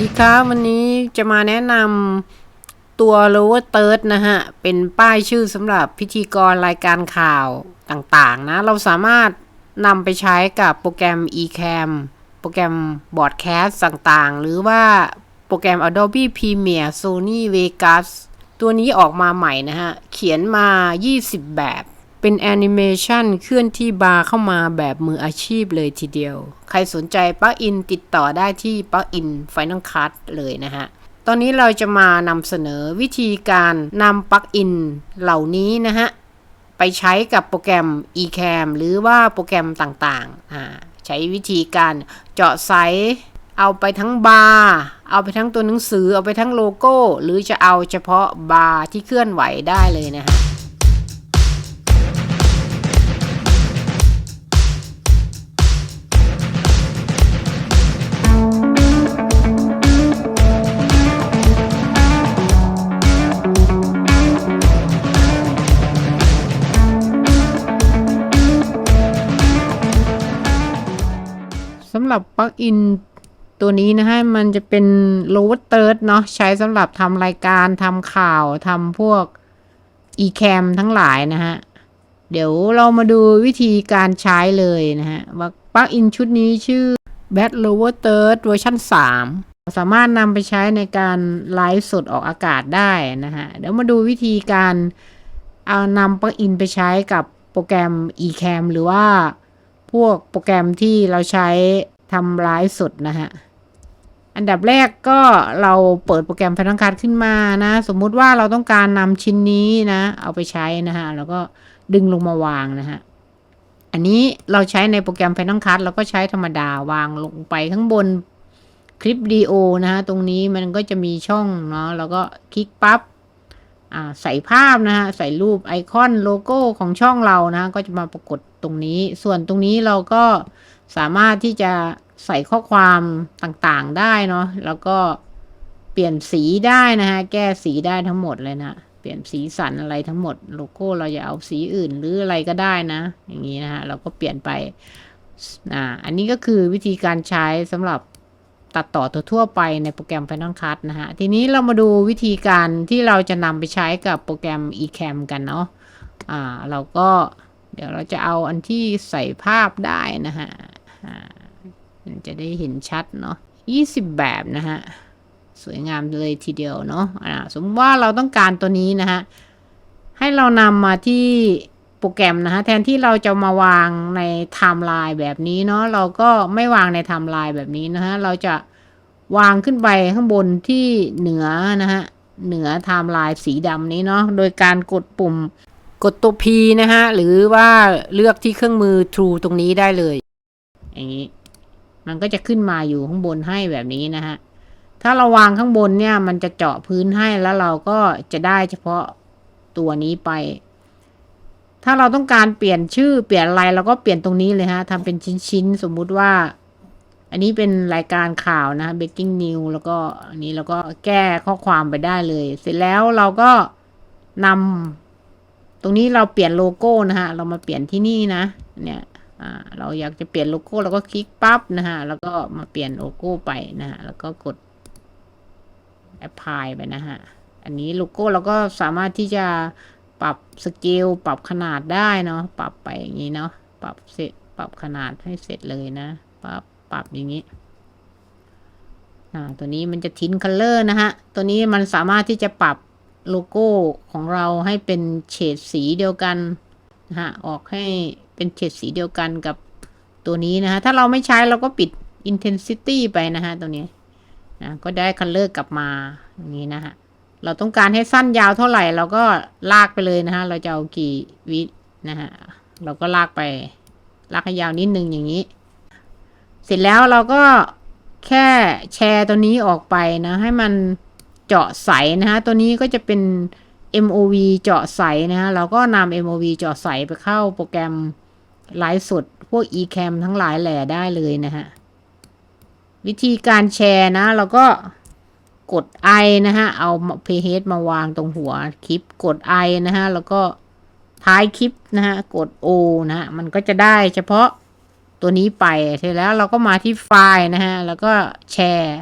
วัสดีครับวันนี้จะมาแนะนำตัว lower third นะฮะ เป็นป้ายชื่อสำหรับพิธีกรรายการข่าวต่างๆนะ เราสามารถนำไปใช้กับโปรแกรม eCam โปรแกรม broadcast ต่างๆ หรือว่าโปรแกรม Adobe Premiere Sony Vegas ตัวนี้ออกมาใหม่นะฮะ เขียนมา 20 แบบ เป็นแอนิเมชันเคลื่อนที่บาร์เข้ามาแบบมืออาชีพเลยทีเดียว ใครสนใจปลั๊กอินติดต่อได้ที่ปลั๊กอิน Final Cut เลยนะฮะ ตอนนี้เราจะมานำเสนอวิธีการนำปลั๊กอินเหล่านี้นะฮะ ไปใช้กับโปรแกรม eCam หรือว่าโปรแกรมต่างๆ ใช้วิธีการเจาะไซส์เอาไปทั้งบาร์ เอาไปทั้งตัวหนังสือ เอาไปทั้งโลโก้ หรือจะเอาเฉพาะบาร์ที่เคลื่อนไหวได้เลยนะฮะ สำหรับปลั๊กอินตัวนี้นะฮะมันจะเป็น lower third เนาะใช้สำหรับทำรายการทำข่าวทำพวก eCam ทั้งหลายนะฮะ เดี๋ยวเรามาดูวิธีการใช้เลยนะฮะว่าปลั๊กอินชุดนี้ชื่อ Bad Lower Third เวอร์ชัน3 สามารถนำไปใช้ในการไลฟ์สดออกอากาศได้นะฮะ เดี๋ยวมาดูวิธีการเอานำปลั๊กอินไปใช้กับโปรแกรม eCam หรือว่าพวกโปรแกรมที่เราใช้ ทำไลฟ์สดนะฮะ อันดับแรกก็เราเปิดโปรแกรม Final Cut ขึ้นมานะ สมมุติว่าเราต้องการนำชิ้นนี้นะ เอาไปใช้นะฮะ แล้วก็ดึงลงมาวางนะฮะ อันนี้เราใช้ในโปรแกรม Final Cut เราก็ใช้ธรรมดาวางลงไปข้างบนคลิปวิดีโอนะฮะ ตรงนี้มันก็จะมีช่องเนาะแล้วก็คลิกปั๊บใส่ภาพนะฮะ ใส่รูปไอคอนโลโก้ของช่องเรานะ ก็จะมาปรากฏตรงนี้ ส่วนตรงนี้เราก็ สามารถที่จะใส่ข้อความต่างๆได้เนาะแล้วก็เปลี่ยนสีได้นะฮะ แก้สีได้ทั้งหมดเลยนะ เปลี่ยนสีสันอะไรทั้งหมด โลโก้เราจะเอาสีอื่นหรืออะไรก็ได้นะ อย่างนี้นะฮะ เราก็เปลี่ยนไปอ่าอันนี้ก็คือวิธีการใช้สำหรับตัดต่อทั่วไปในโปรแกรม Final Cut นะฮะ ทีนี้เรามาดูวิธีการที่เราจะนำไปใช้กับโปรแกรม eCam กันเนาะอ่าเราก็เดี๋ยวเราจะเอาอันที่ใส่ภาพได้นะฮะ มันจะได้เห็นชัดเนาะยี่สิบแบบนะฮะ สวยงามเลยทีเดียวเนาะอ่าสมมติว่าเราต้องการตัวนี้นะฮะ ให้เรานำมาที่โปรแกรมนะฮะ แทนที่เราจะมาวางในไทม์ไลน์แบบนี้เนาะ เราก็ไม่วางในไทม์ไลน์แบบนี้นะฮะ เราจะวางขึ้นไปข้างบนที่เหนือนะฮะ เหนือไทม์ไลน์สีดำนี้เนาะ โดยการกดปุ่มกดตัว P นะฮะ หรือว่าเลือกที่เครื่องมือ True ตรงนี้ได้เลย อย่างนี้ มันก็จะขึ้นมาอยู่ข้างบนให้แบบนี้นะฮะ ถ้าเราวางข้างบนเนี่ย มันจะเจาะพื้นให้แล้วเราก็จะได้เฉพาะตัวนี้ไป ถ้าเราต้องการเปลี่ยนชื่อเปลี่ยนอะไรเราก็เปลี่ยนตรงนี้เลยฮะทำเป็นชิ้นๆ สมมุติว่า อันนี้เป็นรายการข่าวนะ breaking news แล้วก็อันนี้เราก็แก้ข้อความไปได้เลย เสร็จแล้วเราก็นำตรงนี้เราเปลี่ยนโลโก้นะฮะ เรามาเปลี่ยนที่นี่นะ เนี่ย อ่าเราอยากจะเปลี่ยนโลโก้เราก็คลิกปั๊บนะฮะแล้วก็มาเปลี่ยนโลโก้ไปนะฮะแล้วก็กด apply ไปนะฮะอันนี้โลโก้เราก็สามารถที่จะปรับสเกลปรับขนาดได้เนาะปรับไปอย่างนี้เนาะปรับเสร็จปรับขนาดให้เสร็จเลยนะปรับปรับอย่างนี้อ่ตัวนี้มันจะทิ้นคัลเลอร์นะฮะ ตัวนี้มันสามารถที่จะปรับโลโก้ของเราให้เป็นเฉดสีเดียวกันนะฮะ ออกให้ เป็นเฉดสีเดียวกันกับตัวนี้นะฮะถ้าเราไม่ใช้เราก็ปิด intensity ไปนะฮะตัวนี้นะก็ได้คัลเลอร์กลับมาอย่างนี้นะฮะเราต้องการให้สั้นยาวเท่าไหร่เราก็ลากไปเลยนะฮะเราจะเอากี่วินะฮะเราก็ลากไปลากให้ยาวนิดนึงอย่างนี้ เสร็จแล้วเราก็แค่แชร์ตัวนี้ออกไปนะให้มันเจาะใสนะฮะตัวนี้ก็จะเป็น MOV เจาะใสนะฮะเราก็นำ MOV เจาะใสไปเข้าโปรแกรม ไลฟ์สดพวก eCam ทั้งหลายแหล่ได้เลยนะฮะ วิธีการแชร์นะ เราก็กด I นะฮะ เอา pH มาวางตรงหัวคลิปกด I นะฮะ แล้วก็ท้ายคลิปนะฮะ กด O นะฮะ มันก็จะได้เฉพาะตัวนี้ไปเสร็จแล้วเราก็มาที่ไฟล์นะฮะ แล้วก็แชร์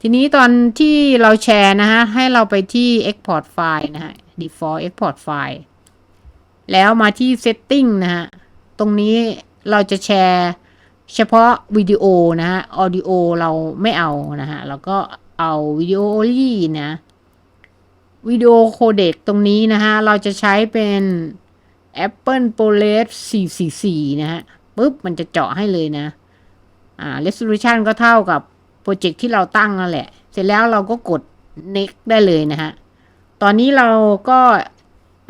ทีนี้ตอนที่เราแชร์นะฮะ ให้เราไปที่ export file นะฮะ default export file แล้วมาที่ setting นะฮะ รงนี้เราจะแชร์เฉพาะวิดีโอนะฮะ audio เราไม่เอานะฮะแล้วก็เอาวิดีโอ only นะวิดีโอโคเดกตรงนี้นะฮะ เราจะใช้เป็น Apple ProRes 444 นะฮะปุ๊บ มันจะเจาะให้เลยนะ อ่า resolution ก็เท่ากับโปรเจกต์ที่เราตั้งนั่นแหละ เสร็จแล้วเราก็กด next ได้เลยนะฮะ ตอนนี้เราก็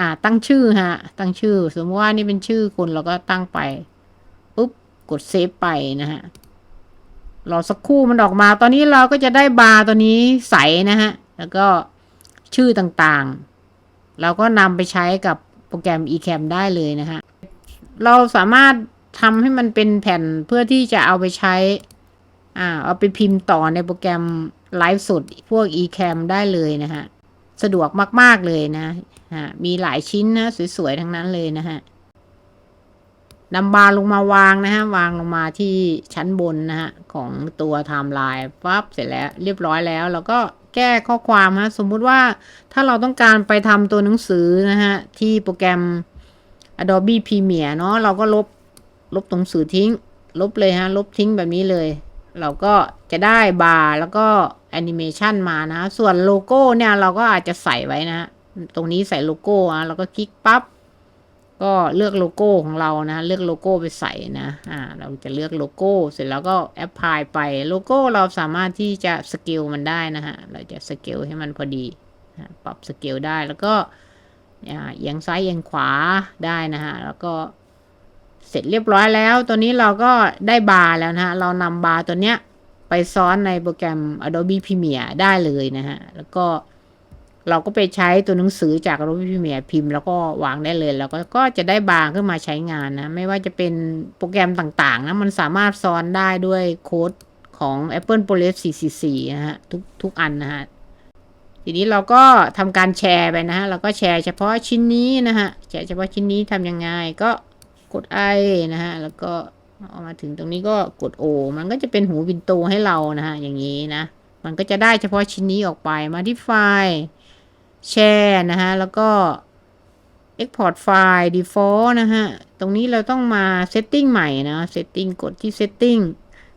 อ่า ตั้งชื่อฮะ ตั้งชื่อ สมมติว่านี่เป็นชื่อคนเราก็ตั้งไปปุ๊บกดเซฟไปนะฮะรอสักครู่มันออกมา ตอนนี้เราก็จะได้บาร์ตัวนี้ใสนะฮะ แล้วก็ชื่อต่างๆ เราก็นำไปใช้กับโปรแกรม eCam ได้เลยนะฮะ เราสามารถทำให้มันเป็นแผ่นเพื่อที่จะเอาไปใช้ อ่า เอาไปพิมพ์ต่อในโปรแกรมไลฟ์สดพวก eCam ได้เลยนะฮะ สะดวกมาก ๆ เลยนะ ฮะมีหลายชิ้นนะ สวยๆ ทั้งนั้นเลยนะฮะนำบาลงมาวางนะฮะ วางลงมาที่ชั้นบนนะฮะ ของตัวไทม์ไลน์ปั๊บเสร็จแล้ว เรียบร้อยแล้ว แล้วก็แก้ข้อความฮะ สมมุติว่าถ้าเราต้องการไปทำตัวหนังสือนะฮะ ที่โปรแกรม Adobe Premiere เนาะเราก็ลบลบตรงหนังสือทิ้ง ลบเลยฮะ ลบทิ้งแบบนี้เลย เราก็จะได้บาร์แล้วก็แอนิเมชันมานะ ส่วนโลโก้เนี่ยเราก็อาจจะใส่ไว้นะ ตรงนี้ใส่โลโก้อะเราก็คลิกปั๊บก็เลือกโลโก้ของเรานะ เลือกโลโก้ไปใส่นะ อ่า เราจะเลือกโลโก้ เสร็จแล้วก็แอปพลายไป โลโก้เราสามารถที่จะสเกลมันได้นะฮะ เราจะสเกลให้มันพอดี ปรับสเกลได้ แล้วก็เอียงซ้ายเอียงขวาได้นะฮะ แล้วก็เสร็จเรียบร้อยแล้ว ตัวนี้เราก็ได้บาร์แล้วนะฮะ เรานำบาร์ตัวเนี้ยไปซ้อนในโปรแกรม Adobe Premiere ได้เลยนะฮะ แล้วก็ เราก็ไปใช้ตัวหนังสือจาก Adobe Premiere พิมพ์แล้วก็วางได้เลยแล้วก็ก็จะได้บาร์ขึ้นมาใช้งานนะ ไม่ว่าจะเป็นโปรแกรมต่างๆนะมันสามารถซ้อนได้ด้วยโค้ดของ Apple ProRes 444 นะฮะ ทุกทุกอันนะฮะ ทีนี้เราก็ทำการแชร์ไปนะฮะ เราก็แชร์เฉพาะชิ้นนี้นะฮะ แชร์เฉพาะชิ้นนี้ทำยังไงก็กด I นะฮะ แล้วก็เอามาถึงตรงนี้ก็กด O มันก็จะเป็นหูวินโตให้เรานะฮะ อย่างนี้นะ มันก็จะได้เฉพาะชิ้นนี้ออกไปมาที่ไฟล์ แชร์นะฮะ แล้วก็ Export ไฟล์ Default นะฮะ ตรงนี้เราต้องมา Setting ใหม่นะ Setting กดที่ Setting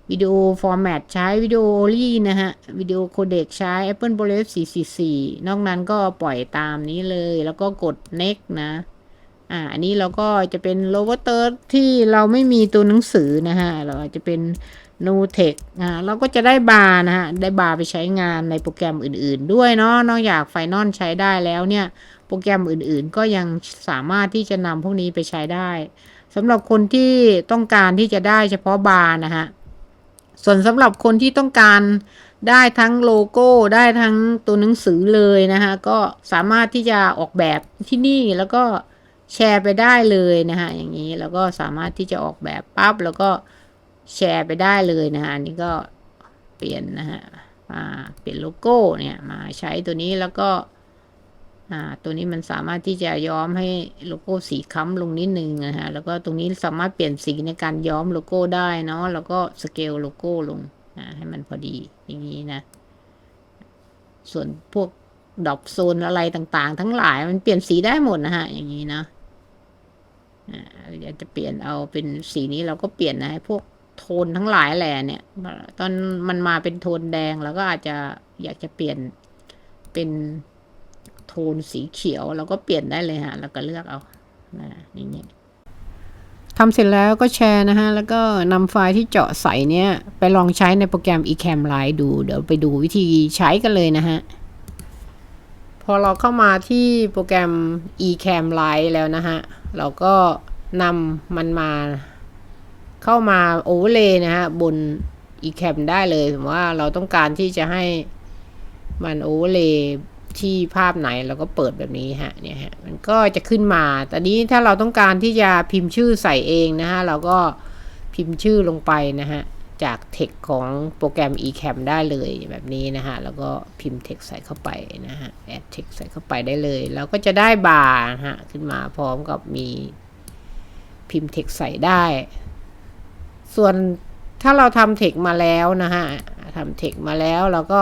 วิดีโอ Format ใช้วิดีโอ only นะฮะ วิดีโอโคเดกใช้ Apple ProRes 444 นอกนั้นก็ปล่อยตามนี้เลย แล้วก็กด Next นะ อ่า อันนี้เราก็จะเป็น lower third ที่เราไม่มีตัวหนังสือนะฮะ เราจะเป็น no text อ่าเราก็จะได้บาร์นะฮะ ได้บาร์ไปใช้งานในโปรแกรมอื่นๆ ด้วยเนาะ นอกจากไฟนอลใช้ได้แล้วเนี่ย โปรแกรมอื่นๆ ก็ยังสามารถที่จะนำพวกนี้ไปใช้ได้สำหรับคนที่ต้องการที่จะได้เฉพาะบาร์นะฮะ ส่วนสำหรับคนที่ต้องการได้ทั้งโลโก้ได้ทั้งตัวหนังสือเลยนะฮะก็สามารถที่จะออกแบบที่นี่แล้วก็แชร์ไปได้เลยนะฮะอย่างนี้แล้วก็สามารถที่จะออกแบบปั๊บแล้วก็ แชร์ไปได้เลยนะฮะอันนี้ก็เปลี่ยนนะฮะอ่าเปลี่ยนโลโก้เนี่ยมาใช้ตัวนี้แล้วก็อ่าตัวนี้มันสามารถที่จะย้อมให้โลโก้สีค้ำลงนิดนึงนะฮะแล้วก็ตรงนี้สามารถเปลี่ยนสีในการย้อมโลโก้ได้เนาะแล้วก็สเกลโลโก้ลงนะให้มันพอดีอย่างนี้นะ ส่วนพวกดอกโซนอะไรต่างๆ ทั้งหลายมันเปลี่ยนสีได้หมดนะฮะ อย่างนี้นะอ่าอยากจะเปลี่ยนเอาเป็นสีนี้เราก็เปลี่ยนนะให้พวก โทนทั้งหลายแหละเนี่ย ตอนมันมาเป็นโทนแดงเราก็อาจจะอยากจะเปลี่ยนเป็นโทนสีเขียวเราก็เปลี่ยนได้เลยฮะ แล้วก็เลือกเอานะอย่างนี้ทำเสร็จแล้วก็แชร์นะฮะ แล้วก็นำไฟล์ที่เจาะใส่เนี่ยไปลองใช้ในโปรแกรม eCam Live ดู เดี๋ยวไปดูวิธีใช้กันเลยนะฮะ พอเราเข้ามาที่โปรแกรม eCam Live แล้วนะฮะ เราก็นำมันมา เข้ามาโอเวอร์เลย์นะฮะบน eCam ได้เลยสมมติว่าเราต้องการที่จะให้มันโอเวอร์เลย์ที่ภาพไหนเราก็เปิดแบบนี้ฮะเนี่ยฮะมันก็จะขึ้นมาแต่นี้ถ้าเราต้องการที่จะพิมพ์ชื่อใส่เองนะฮะเราก็พิมพ์ชื่อลงไปนะฮะจากเทคของโปรแกรม eCam ได้เลยแบบนี้นะฮะแล้วก็พิมพ์เทคใส่เข้าไปนะฮะแอดเทคใส่เข้าไปได้เลย เราก็จะได้บาร์ฮะขึ้นมาพร้อมกับมีพิมพ์เทคใส่ได้ ส่วนถ้าเราทำเทคมาแล้วนะฮะทำเทคมาแล้วเราก็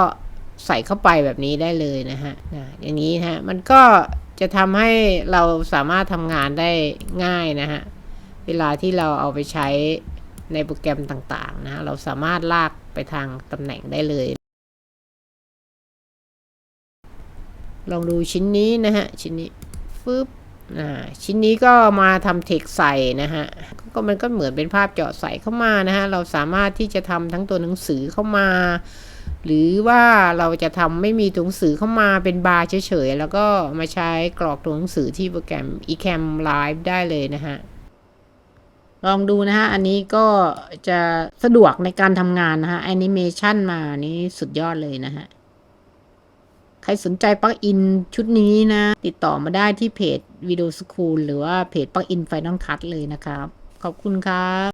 ใส่เข้าไปแบบนี้ได้เลยนะฮะอย่างนี้ฮะมันก็จะทำให้เราสามารถทำงานได้ง่ายนะฮะเวลาที่เราเอาไปใช้ในโปรแกรมต่างๆนะะเราสามารถลากไปทางตำแหน่งได้เลย ลองดูชิ้นนี้นะฮะ ชิ้นนี้ฟึบอ่า ชิ้นนี้ก็มาทำเทคใส่นะฮะ ก็มันก็เหมือนเป็นภาพเจาะใส่เข้ามานะฮะ เราสามารถที่จะทำทั้งตัวหนังสือเข้ามา หรือว่าเราจะทำไม่มีตัวหนังสือเข้ามาเป็นบาร์เฉยๆ แล้วก็มาใช้กรอกตัวหนังสือที่โปรแกรม eCam Live ได้เลยนะฮะ ลองดูนะฮะ อันนี้ก็จะสะดวกในการทำงานนะฮะแอนิเมชันมานี่สุดยอดเลยนะฮะ ใครสนใจปลั๊กอินชุดนี้นะ ติดต่อมาได้ที่เพจวิดีโอสคูลหรือว่าเพจปลั๊กอินไฟนอลคัทเลยนะครับ ขอบคุณครับ